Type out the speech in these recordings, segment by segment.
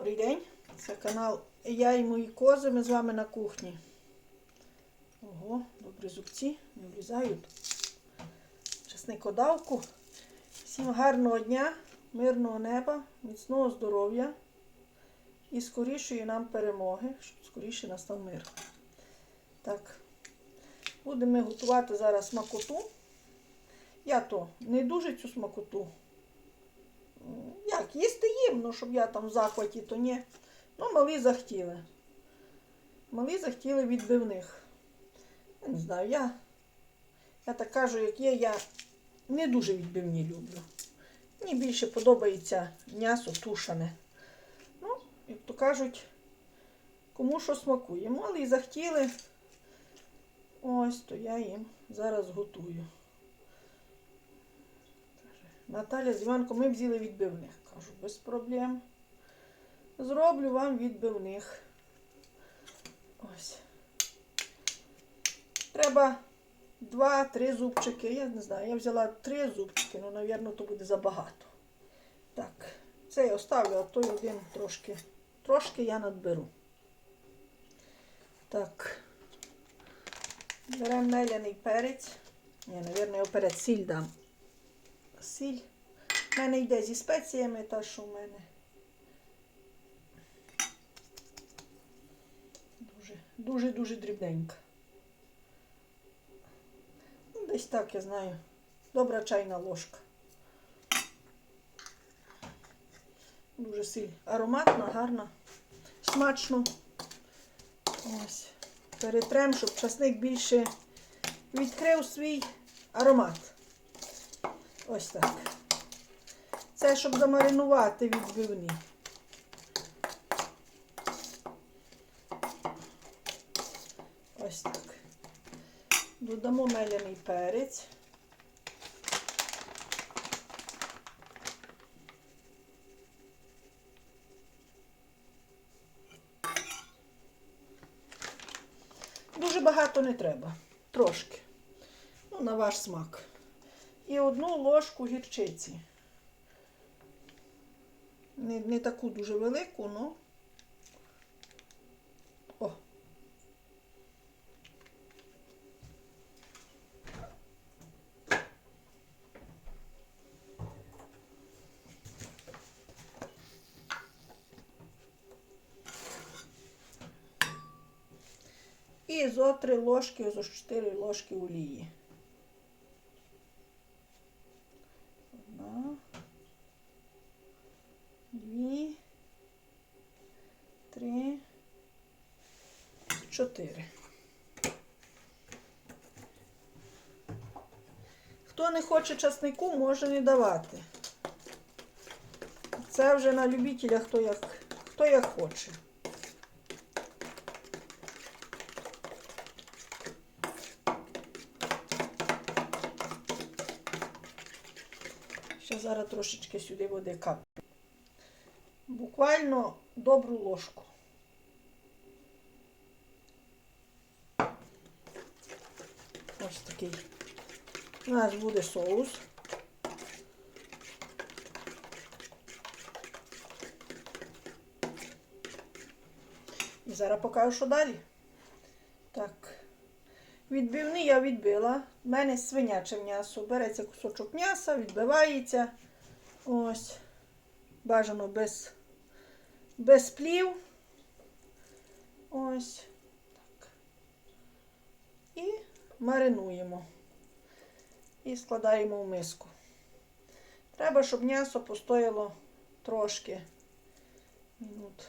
Добрий день. Це канал Я і мої кози. Ми з вами на кухні. Ого, добрі зубці, не влізають. Чесникодавку. Всім гарного дня, мирного неба, міцного здоров'я і скорішої нам перемоги, щоб скоріше настав мир. Так, будемо готувати зараз смакоту. Я то не дуже цю смакоту. Як, їсти їм, ну щоб я там в захваті, то ні. Ну, малі захотіли. Малі захотіли відбивних. Я не знаю, я, я так кажу, як є, я не дуже відбивні люблю. Мені більше подобається м'ясо тушене. Ну, як то кажуть, кому що смакує. Малі захотіли. Ось, то я їм зараз готую. Наталя з Іванком, ми взяли відбивних. Кажу, без проблем. Зроблю вам відбивних. Ось. Треба два-три зубчики. Я не знаю, я взяла три зубчики, ну, мабуть, то буде забагато. Так, це я оставлю, а той один трошки, трошки я надберу. Так. Беремо меляний перець. Ні, мабуть, я перець сіль дам сіль. Мене йде зі спеціями, та що в мене. Дуже, дуже, дуже дрібненька. Ну, Десь так, я знаю. Добра чайна ложка. Дуже сіль. Ароматна, гарна, смачно. Ось. Перетрем, щоб часник більше відкрив свій аромат. Ось так. Це щоб замаринувати відбивні. Ось так. Додамо меляний перець. Дуже багато не треба. Трошки. Ну, на ваш смак і одну ложку гірчиці. Не, не таку дуже велику, але. О. І зо три ложки, зо чотири ложки олії. Одна, 4. Хто не хоче часнику, може не давати. Це вже на любителя, хто як, хто як хоче. Ще зараз трошечки сюди води капне. Буквально добру ложку. У нас буде соус. І зараз покажу, що далі. Так. Відбивний я відбила. У мене свиняче м'ясо. Береться кусочок м'яса, відбивається. Ось. Бажано без, без плів. Ось. Так. І маринуємо. І складаємо в миску. Треба, щоб м'ясо постояло трошки минут.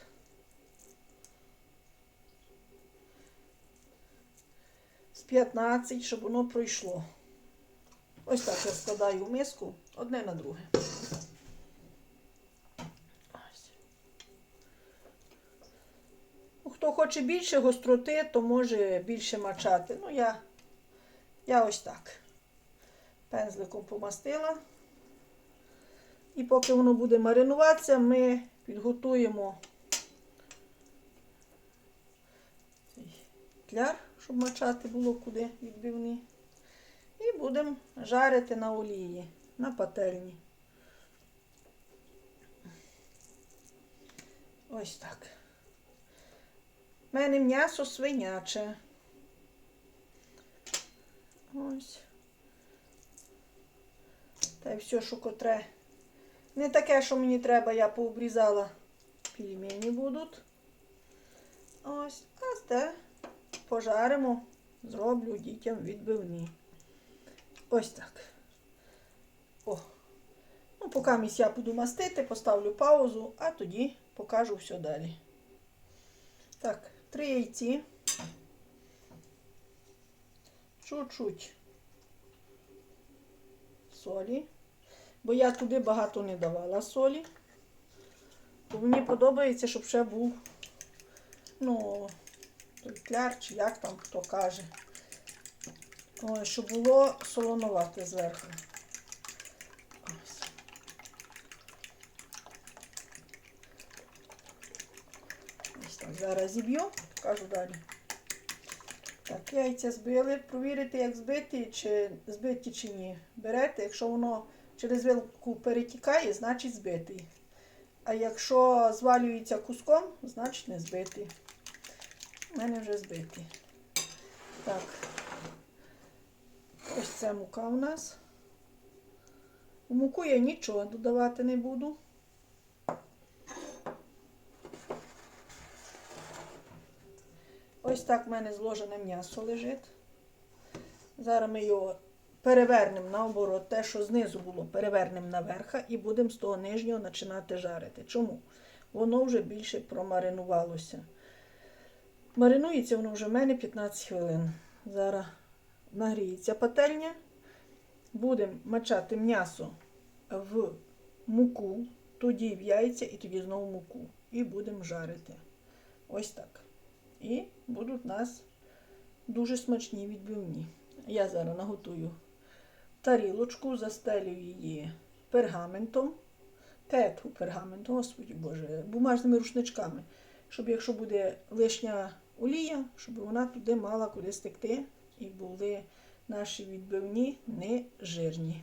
З 15, щоб воно пройшло. Ось так я складаю в миску одне на друге. Ну, Хто хоче більше гостроти, то може більше мачати. Ну, я, я ось так. Пензликом помастила. І поки воно буде маринуватися, ми підготуємо цей кляр, щоб мачати було куди відбивні. І будемо жарити на олії, на пательні. Ось так. У мене м'ясо свиняче. Ось. Та й все, що котре. Не таке, що мені треба, я пообрізала. Пельмені будуть. Ось. А те пожаримо, зроблю дітям відбивні. Ось так. О. Ну, поки місь я буду мастити, поставлю паузу, а тоді покажу все далі. Так, три яйці. Чуть-чуть солі. Бо я туди багато не давала солі. Бо мені подобається, щоб ще був, ну, кляр, чи як там хто каже. Ой, щоб було солонувате зверху. Ось. Ось так, зараз зіб'ю, покажу далі. Так, яйця збили. Провірити, як збиті, чи збиті чи ні. Берете, якщо воно через вилку перетікає, значить збитий. А якщо звалюється куском, значить не збитий. У мене вже збитий. Так. Ось це мука у нас. У муку я нічого додавати не буду. Ось так в мене зложене м'ясо лежить. Зараз ми його перевернемо наоборот, те, що знизу було, перевернемо наверх і будемо з того нижнього починати жарити. Чому? Воно вже більше промаринувалося. Маринується воно вже в мене 15 хвилин. Зараз нагріється пательня. Будемо мачати м'ясо в муку, тоді в яйця і тоді знову муку. І будемо жарити. Ось так. І будуть у нас дуже смачні відбивні. Я зараз наготую тарілочку, застелю її пергаментом, тету пергаментом, господі Боже, бумажними рушничками, щоб якщо буде лишня олія, щоб вона туди мала куди стекти і були наші відбивні не жирні.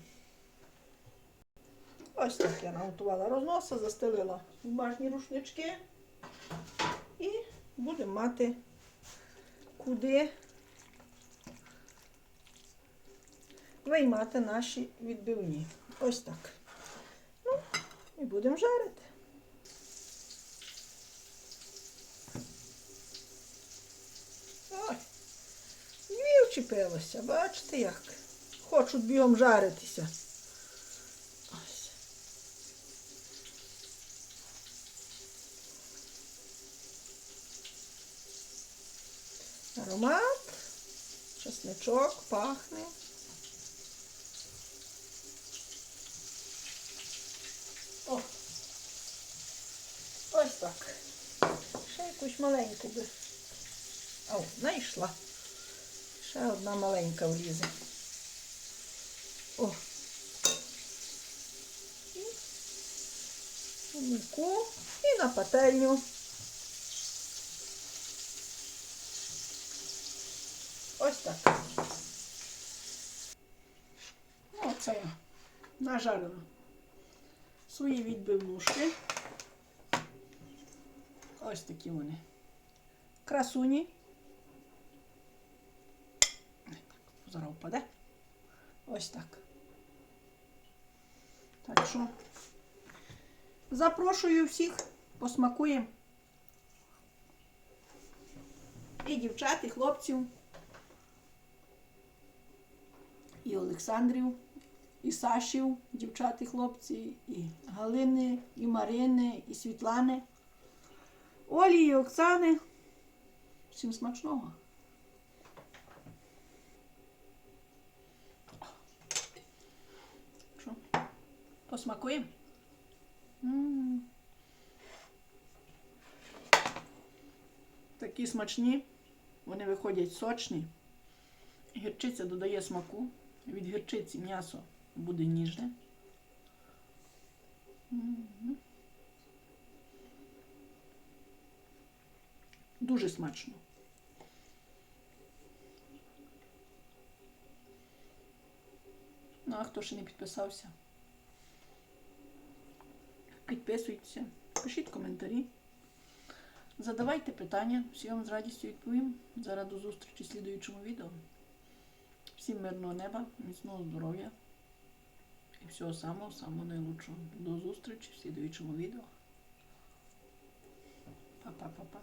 Ось так я наготувала розноса, застелила бумажні рушнички будемо мати куди виймати наші відбивні. Ось так. Ну, і будемо жарити. Ой, дві вчепилося, бачите як? Хочуть бігом жаритися. Аромат, чесничок пахне. О, ось так. Ще якусь маленьку би. О, знайшла. Ще одна маленька влізе. О. І муку і на пательню. Ось так. Оце я нажарила свої відбивнушки. Ось такі вони. Красуні. Зараз впаде. Ось так. Так що запрошую всіх, посмакуємо. І дівчат, і хлопців, і Олександрів, і Сашів, дівчат і хлопці, і Галини, і Марини, і Світлани, Олі і Оксани. Всім смачного. Що? Посмакуємо? Такі смачні, вони виходять сочні. Гірчиця додає смаку. Від гірчиці м'ясо буде ніжне. Дуже смачно. Ну, а хто ще не підписався? Підписуйтеся, пишіть коментарі. Задавайте питання, всі вам з радістю відповім. Зараз до зустрічі в слідуючому відео. Всім мирного неба, міцного здоров'я і всього самого самого найлучшого. До зустрічі в слідуючому відео. Па-па-па-па.